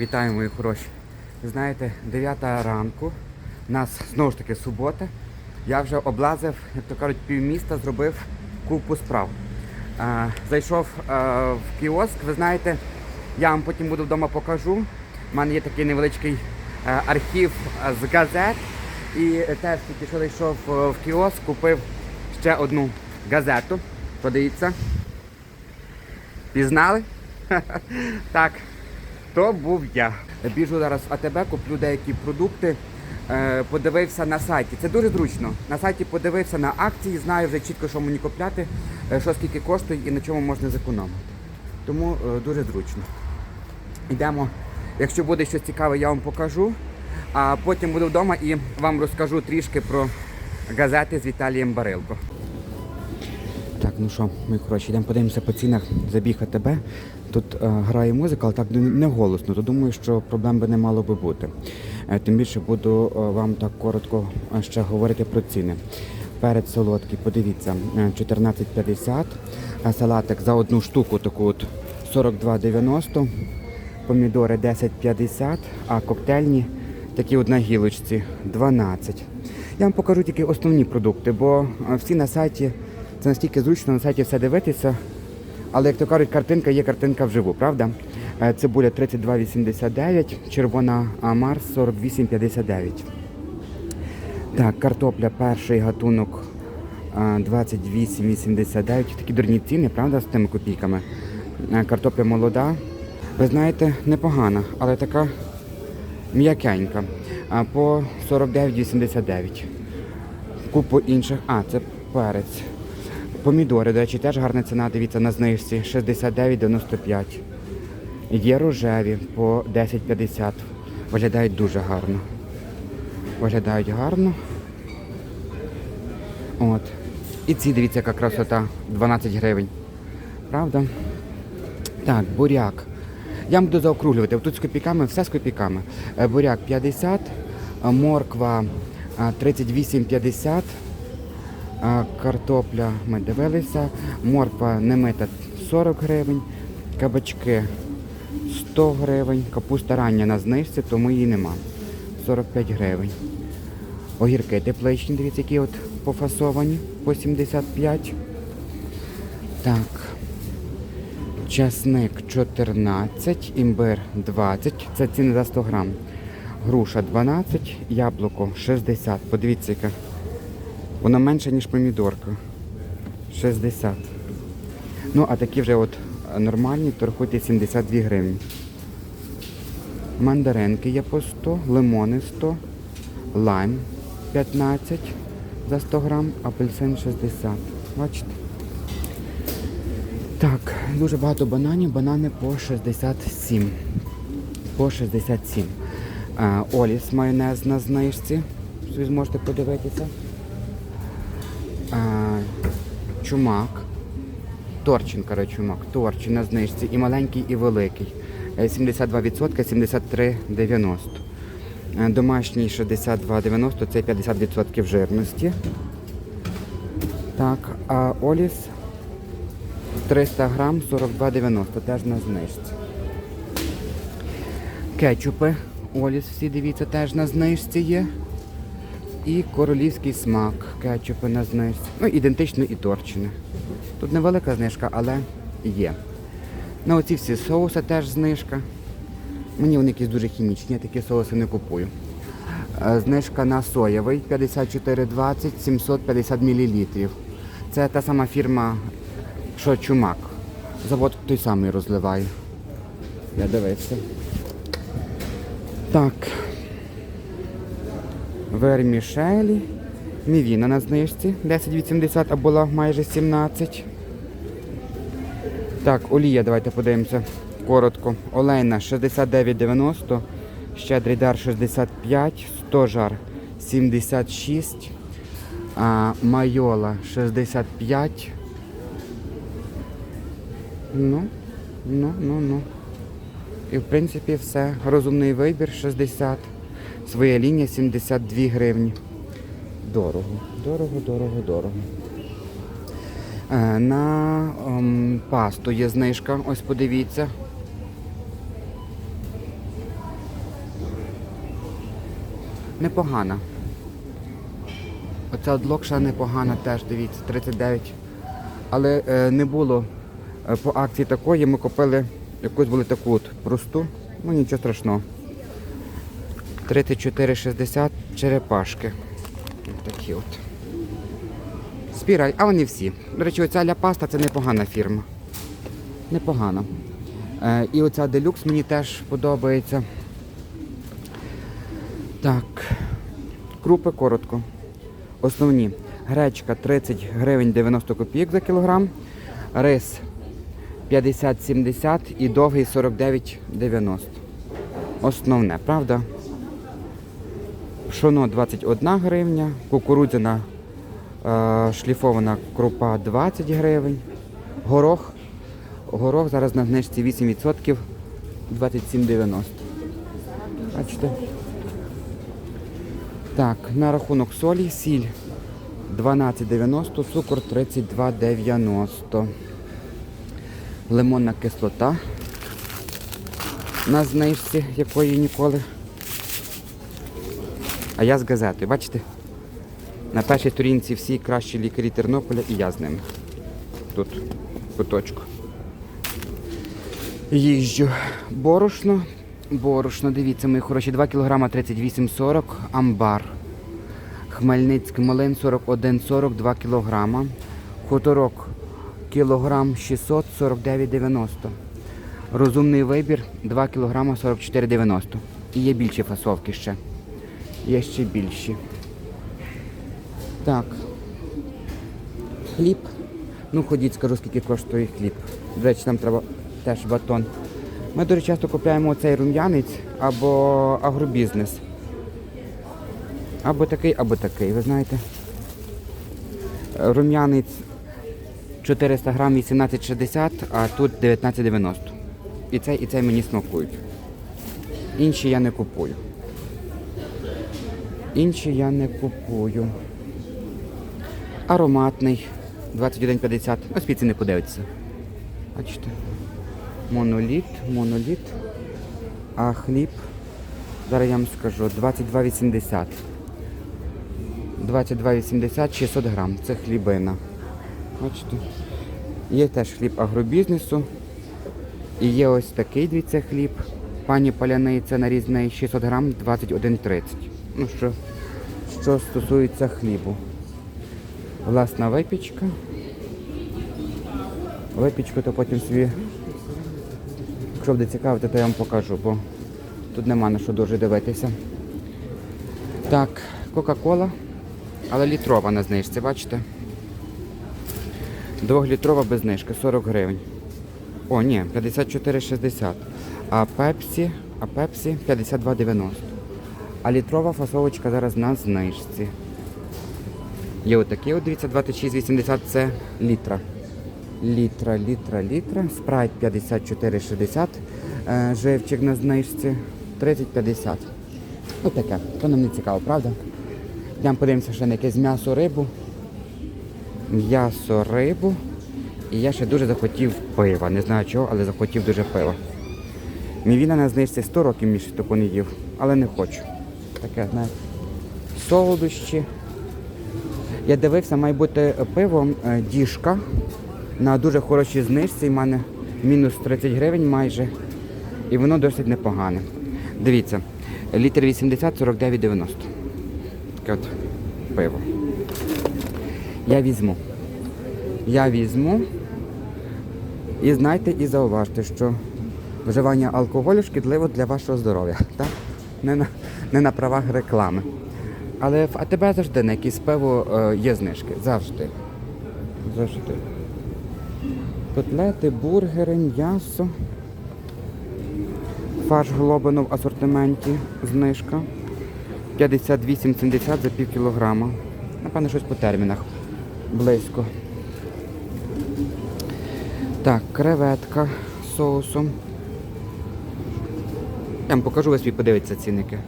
Вітаю, мої хороші. Знаєте, 9 ранку, у нас знову ж таки субота. Я вже облазив, як то кажуть, півміста, зробив купу справ. Е, зайшов е, в кіоск, ви знаєте, я вам потім буду вдома покажу. У мене є такий невеличкий е, архів е, з газет. І теж тільки що зайшов в кіоск, купив ще одну газету. Подивіться. Пізнали? Так, то був я. Біжу зараз в АТБ, куплю деякі продукти. Е, подивився на сайті. Це дуже зручно. На сайті подивився на акції, знаю вже чітко, що мені купляти, е, що скільки коштує і на чому можна зекономити. Тому е, дуже зручно. Йдемо. Якщо буде щось цікаве, я вам покажу. А потім буду вдома і вам розкажу трішки про газети з Віталієм Барилко. Ну що, ми коротше, йдемо подивимося по цінах забіг АТБ. Тут е, грає музика, але так не- голосно, то думаю, що проблем би не мало би бути. Е, тим більше буду е, вам так коротко е, ще говорити про ціни. Перець солодкий, подивіться, е, 14,50, а салатик за одну штуку таку от 42,90, помідори 10,50, а коктейльні такі от на гілочці 12. Я вам покажу тільки основні продукти, бо е, всі на сайті це настільки зручно на сайті все дивитися. Але як то кажуть, картинка є картинка вживу, правда? Е, Цибуля 32,89, червона Марс 48,59. Так, картопля перший гатунок 28,89. Такі дурні ціни, правда, з тими копійками. Е, Картопля молода. Ви знаєте, непогана, але така м'якенька. По 49,89. Купу інших. А, це перець. Помідори, до речі, теж гарна ціна, дивіться, на знижці 69,95. Є рожеві по 10,50. Виглядають дуже гарно. Виглядають гарно. От. І ці, дивіться, яка красота. 12 гривень. Правда? Так, буряк. Я буду заокруглювати. Тут з копійками, все з копійками. Е, Буряк 50, е, морква е, 38,50. Картопля ми дивилися, морква немита 40 гривень, кабачки 100 гривень, капуста рання на знижці, тому її нема. 45 гривень. Огірки тепличні, дивіться, які от пофасовані по 75. Так. Часник 14, імбир 20, це ціни за 100 грам. Груша 12, яблуко 60. Подивіться, яке. Воно менше, ніж помідорка. 60. Ну, а такі вже от е, нормальні торгують 72 гривні. Мандаринки є по 100, лимони 100, лайм 15 за 100 грам, апельсин 60. Бачите? Так, дуже багато бананів, банани по 67. По 67. Оліс майонез на знижці. Ви зможете подивитися. Чумак. Торчин, коротше, чумак. Торчин на знижці. І маленький, і великий. Е, 72%, 73,90. Е, Домашній 62,90, це 50% жирності. Так, а Оліс 300 грам 42,90, теж на знижці. Кетчупи. Оліс всі дивіться, теж на знижці є. І королівський смак, кетчупи на знижці. Ну, ідентично і торчини. Тут невелика знижка, але є. На оці всі соуси теж знижка. Мені вони якісь дуже хімічні, я такі соуси не купую. Е, Знижка на соєвий 54,20, 750 мл. Це та сама фірма, що чумак. Завод той самий розливає. Я дивився. Так. Вермішелі. Мівіна на знижці 10,80, а була майже 17. Так, олія, давайте подивимося коротко. Олейна 69,90, щедрий дар 65, 100 жар 76, а, майола 65. Ну, ну, ну, ну. І в принципі все. Розумний вибір 60. Своя лінія 72 гривні. Дорого, дорого, дорого, дорого. Е, На ем, пасту є знижка, ось подивіться. непогана. Оця от локша непогана теж, дивіться, 39. Але е, не було е, по акції такої, ми купили якусь таку от просту, ну нічого страшного. 34,60 черепашки. Ось Такі от. Спіраль, а вони всі. До речі, оця ля паста це непогана фірма. Непогана. Е, і оця делюкс мені теж подобається. Так. Крупи коротко. Основні. Гречка 30 гривень 90 копійок за кілограм. Рис 50-70 і довгий 49,90. Основне, правда? Пшоно 21 гривня, кукурудзяна е, шліфована крупа 20 гривень. Горох. Горох зараз на знижці 8% 27,90. Бачите? Так, на рахунок солі, сіль 12,90, цукор 32,90. Лимонна кислота на знижці, якої ніколи. А я з газетою, бачите? На першій сторінці всі кращі лікарі Тернополя і я з ними. Тут куточку. Їжджу. Борошно. Борошно, дивіться, мої хороші, 2 кг 38,40, амбар. Хмельницький млин 41,40, 2 кг. Хуторок кілограм 649,90. Розумний вибір 2 кг 44,90. І є більші фасовки ще. Є ще більші. Так. Хліб. Ну, ходіть, скажу, скільки коштує хліб. До речі, нам треба теж батон. Ми дуже часто купуємо оцей рум'янець або агробізнес. Або такий, або такий, ви знаєте. Рум'янець 400 грам 18,60, а тут 19,90. І цей, і цей мені смакують. Інші я не купую. Інші я не купую. Ароматний 21,50. Ось піці не подивиться. Бачите. Моноліт, моноліт. А хліб, зараз я вам скажу, 22,80. 22,80 600 грам. Це хлібина. Бачите. Є теж хліб агробізнесу. І є ось такий, дивіться, хліб. Пані Паляниця нарізний 600 грам 21,30. Ну що, що стосується хлібу. Власна випічка. Випічку то потім собі, якщо буде цікавити, то я вам покажу, бо тут нема на що дуже дивитися. Так, Кока-Кола, але літрова на знижці, бачите? Двохлітрова без знижки, 40 гривень. О, ні, 54,60. А пепсі, а пепсі 52,90. А літрова фасовочка зараз на знижці. Є отакі, от дивіться, 26,80 це літра. Літра, літра, літра. Спрайт 54,60. Е, живчик на знижці 30,50. Ось таке. То нам не цікаво, правда? Йдемо подивимося ще на якесь м'ясо рибу. М'ясо рибу. І я ще дуже захотів пива. Не знаю чого, але захотів дуже пива. Мівіна на знижці 100 років між таку не їв, але не хочу. Таке, знаєте, солодощі. Я дивився, має бути пиво е, діжка на дуже хорошій знижці. В мене мінус 30 гривень майже. І воно досить непогане. Дивіться, літр 80 49,90. Таке от пиво. Я візьму. Я візьму. І знайте і зауважте, що вживання алкоголю шкідливо для вашого здоров'я. Так? Не, на, не на правах реклами. Але в АТБ завжди на якесь пиво е, є знижки. Завжди. Завжди. Котлети, бургери, м'ясо. Фарш глобину в асортименті. Знижка. 58,70 за пів кілограма. Напевно, щось по термінах. Близько. Так, креветка з соусом. Я вам покажу, ви собі подивіться цінники.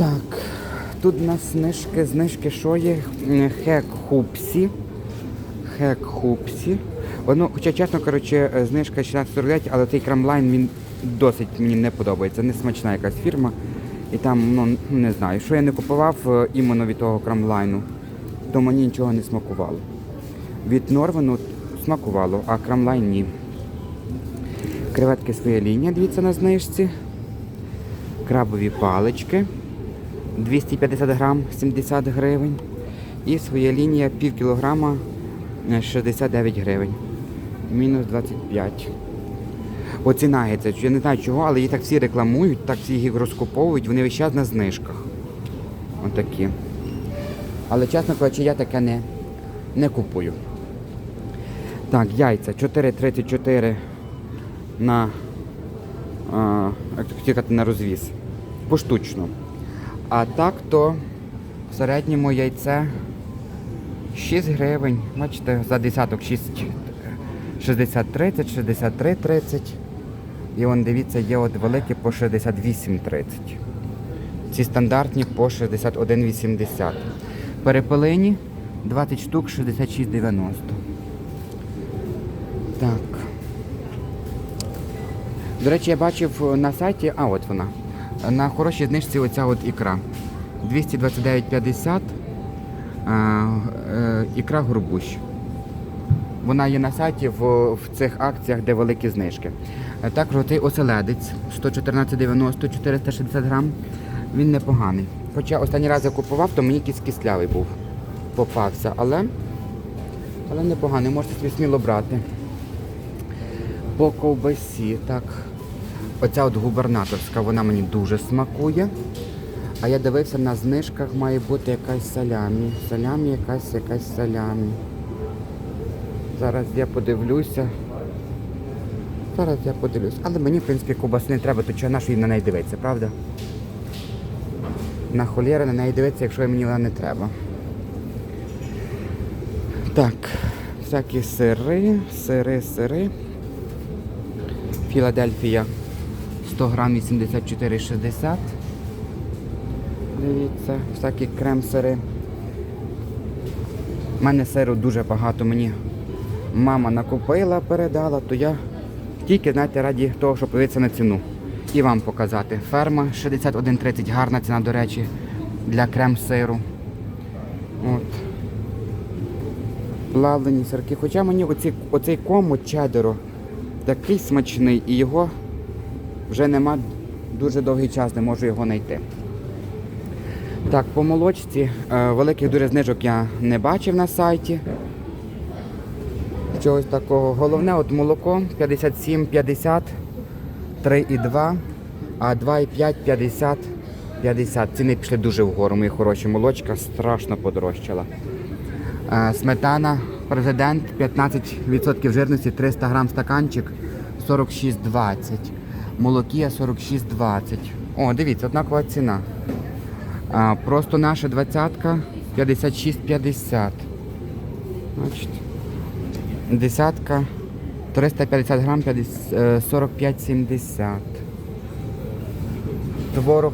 Так, тут у нас знижки, знижки, що є? Хек хупсі. Хек хупсі. Воно, хоча чесно коротше, знижка 16,49, але цей крамлайн він досить мені не подобається. Не смачна якась фірма. І там, ну не знаю, що я не купував е, іменно від того крамлайну, то мені нічого не смакувало. Від Норвену смакувало, а крамлайн ні. Креветки своя лінія, дивіться на знижці. Крабові палички 250 грам, 70 гривень. І своя лінія пів кілограма е, 69 гривень. Мінус 25. Оці нагетси, я не знаю чого, але їх так всі рекламують, так всі їх розкуповують, вони весь час на знижках. Отакі. Але чесно кажучи, я таке не, не купую. Так, яйця 4,34 на, а, як сказати, на розвіз. Поштучно. А так то в середньому яйце 6 гривень. Бачите, за десяток 6, 60-30, 63-30. І он дивіться, є от великі по 68,30. Ці стандартні по 61,80. Перепелині 20 штук 66,90. Так. До речі, я бачив на сайті, а от вона. На хорошій знижці оця от ікра. 229,50 е, ікра горбущ. Вона є на сайті в, в цих акціях, де великі знижки. Е, Також отей оселедець 114,90, 460 грам. Він непоганий. Хоча останній раз я купував, то мені якийсь кислявий був. Попався, але, але непоганий, можете сміло брати. По ковбасі, так. Оця от губернаторська, вона мені дуже смакує. А я дивився, на знижках має бути якась салямі. Салямі, якась якась салямі. Зараз я подивлюся. Зараз я подивлюсь. Але мені, в принципі, ковбаси не треба, то чого нашої на неї дивитися, правда? На холєра на неї дивитися, якщо мені вона не треба. Так, всякі сири, сири, сири. Філадельфія 100 грам 84,60. Дивіться, всякі крем-сири. У мене сиру дуже багато мені мама накупила, передала, то я тільки, знаєте, раді того, щоб подивитися на ціну. І вам показати. Ферма 61,30, гарна ціна, до речі, для крем-сиру. От. Плавлені сирки. Хоча мені оці, оцей комут чедеро такий смачний і його вже нема дуже довгий час, не можу його знайти. Так, по молочці е, великих дуже знижок я не бачив на сайті. Чогось такого. Головне, от молоко 57,50, 3,2, а 2,5, 50, 50. Ціни пішли дуже вгору, мої хороші. Молочка страшно подорожчала. Е, Сметана, президент, 15% жирності, 300 грам стаканчик, 46,20. Молокія 46,20. О, дивіться, однакова ціна. А, просто наша двадцятка 56,50. Бачите. Десятка 350 грам 50, е, 45,70. Творог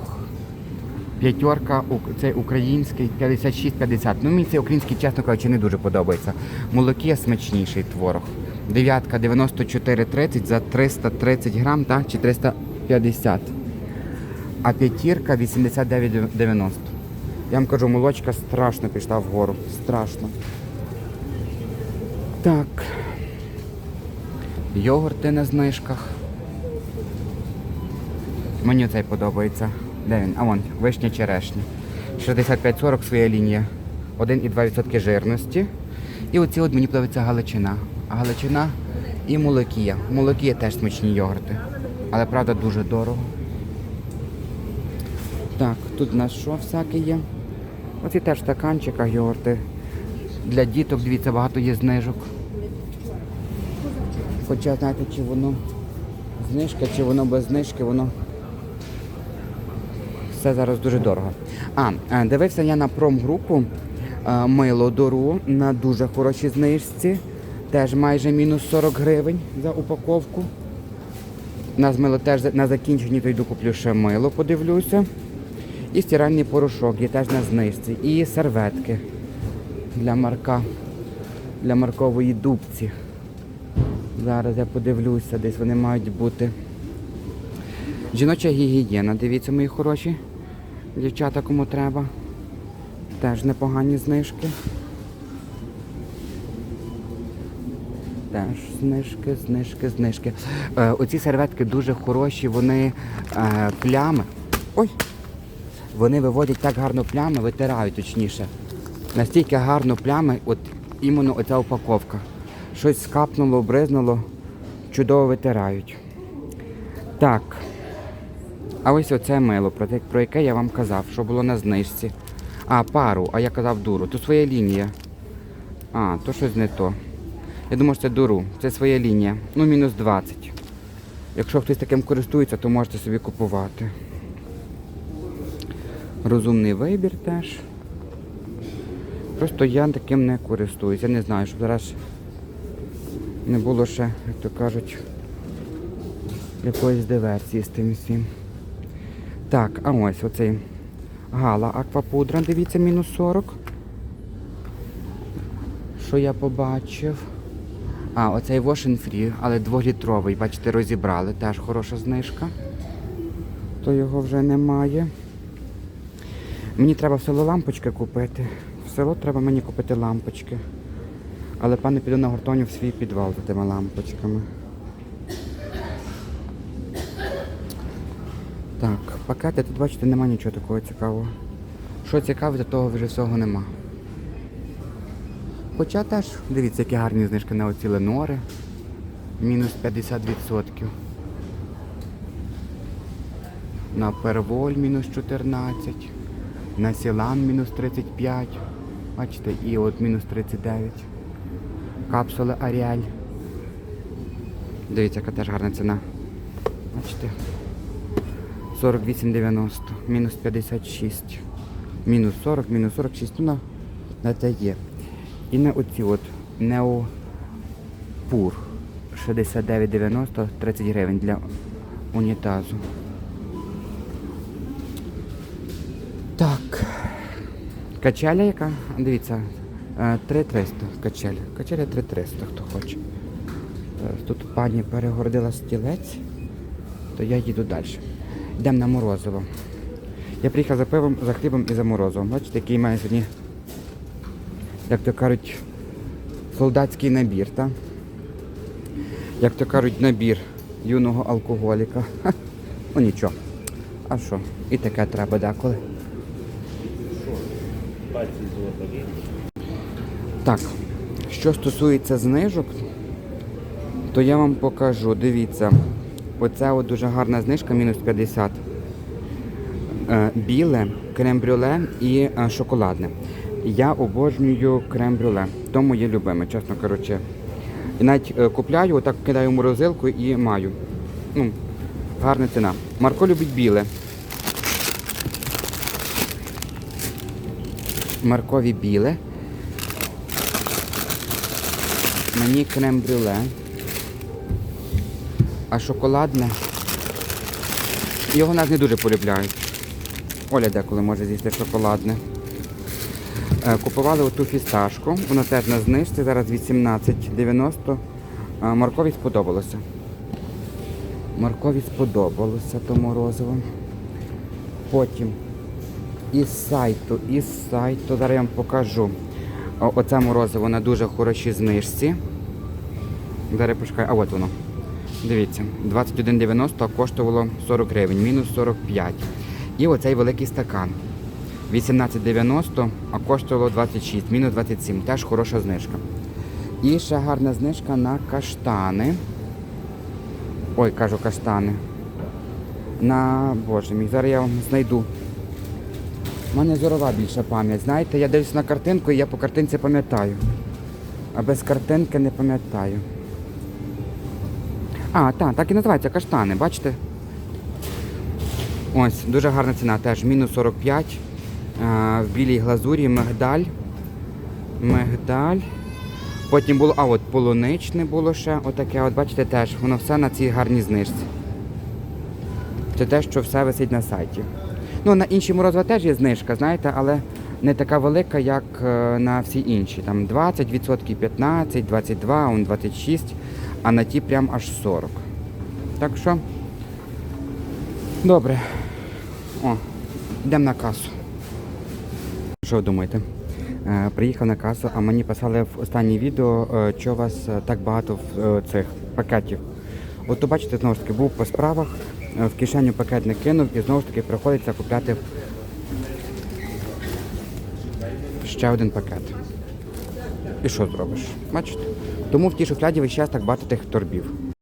п'ятерка, цей український 56,50. Ну мені цей український, чесно кажучи, не дуже подобається. Молокія смачніший творог. Дев'ятка 94,30 за 330 грам, так? Чи 350. А п'ятірка 89,90. Я вам кажу, молочка страшно пішла вгору. Страшно. Так. Йогурти на знижках. Мені цей подобається. Де він? А вон, вишня черешня. 65-40 своя лінія. 1,2% жирності. І оці от мені подобається галичина. Галичина і молокія. Молокія теж смачні йогурти. Але правда дуже дорого. Так, тут у нас що всяке є? Оці теж в стаканчиках йогурти. Для діток, дивіться, багато є знижок. Хоча, знаєте, чи воно знижка, чи воно без знижки, воно все зараз дуже дорого. А, е, дивився я на промгрупу е, мило Дору на дуже хорошій знижці. Теж майже мінус 40 гривень за упаковку. У нас мило теж на закінченні, то куплю ще мило, подивлюся. І стиральний порошок є теж на знижці. І серветки для марка, для маркової дубці. Зараз я подивлюся, десь вони мають бути. Жіноча гігієна, дивіться, мої хороші. Дівчата, кому треба. Теж непогані знижки. Теж знижки, знижки, знижки. Е, оці серветки дуже хороші, вони е, плями. Ой! Вони виводять так гарно плями, витирають точніше. Настільки гарно плями, от іменно оця упаковка. Щось скапнуло, бризнуло, чудово витирають. Так. А ось оце мило, про, яке я вам казав, що було на знижці. А, пару, а я казав дуру. То своя лінія. А, то щось не то. Я думаю, що це дуру. Це своя лінія. Ну, мінус 20. Якщо хтось таким користується, то можете собі купувати. Розумний вибір теж. Просто я таким не користуюсь. Я не знаю, щоб зараз не було ще, як то кажуть, якоїсь диверсії з тим всім. Так, а ось оцей гала аквапудра, дивіться, мінус 40. Що я побачив? А, оцей Wash Free, але дволітровий, бачите, розібрали, теж хороша знижка. То його вже немає. Мені треба в село лампочки купити. В село треба мені купити лампочки. Але пане піду на гуртоню в свій підвал за тими лампочками. Так, пакети, тут бачите, нема нічого такого цікавого. Що цікаве, то того вже всього нема. Хоча теж, дивіться, які гарні знижки на оці ленори. Мінус 50%. На перволь мінус 14. На Сілан мінус 35. Бачите, і от мінус 39. Капсули Аріаль. Дивіться, яка теж гарна ціна. Бачите. 48,90, мінус 56. Мінус 40, мінус 46, ну на це є. І на оці от Неопур 69,90, 30 гривень для унітазу. Так. Качеля яка? Дивіться, е, 3300 качеля. Качеля 3300, хто хоче. Тут пані перегородила стілець, то я їду далі. Йдемо на морозиво. Я приїхав за пивом, за хлібом і за морозивом. Бачите, який має сьогодні, як то кажуть, солдатський набір, так? Як то кажуть, набір юного алкоголіка. Ха, Ну нічого. А що? І таке треба деколи. Так, що стосується знижок, то я вам покажу. Дивіться, оце от дуже гарна знижка, мінус 50. Е, Біле, крем-брюле і е, шоколадне. Я обожнюю крем-брюле, то моє любиме, чесно кажучи. І навіть е, купляю, отак кидаю в морозилку і маю. Ну, гарна ціна. Марко любить біле. Маркові біле. Мені крем-брюле. А шоколадне. Його нас не дуже полюбляють. Оля деколи може з'їсти шоколадне. Е, Купували оту фісташку, вона теж на знижці, зараз 18,90. Е, Маркові сподобалося. Маркові сподобалося то морозиво. Потім із сайту, із сайту, зараз я вам покажу. Оце морозиво на дуже хорошій знижці. Зараз почекаю, а от воно. Дивіться, 21,90 а коштувало 40 гривень, мінус 45. І оцей великий стакан. 18,90, а коштувало 26, мінус 27. Теж хороша знижка. І ще гарна знижка на каштани. Ой, кажу каштани. На боже мій, зараз я вам знайду. У мене зорова більша пам'ять. Знаєте, я дивлюся на картинку і я по картинці пам'ятаю. А без картинки не пам'ятаю. А, так, так і називається каштани, бачите? Ось, дуже гарна ціна теж. Мінус 45. В білій глазурі мигдаль. Мигдаль. Потім було, а от полуничне було ще, отаке, от бачите, теж, воно все на цій гарній знижці. Це те, що все висить на сайті. Ну, на інші морозива теж є знижка, знаєте, але не така велика, як е, на всі інші. Там 20%, 15, 22, он 26, а на ті прям аж 40. Так що, добре. О, йдемо на касу. Що ви думаєте? Е, Приїхав на касу, а мені писали в останнє відео, е, що у вас е, так багато в цих пакетів. От то бачите, знову ж таки, був по справах, в кишеню пакет не кинув і знову ж таки приходиться купляти ще один пакет. І що зробиш? Бачите? Тому в тій шухляді весь час так багато тих торбів.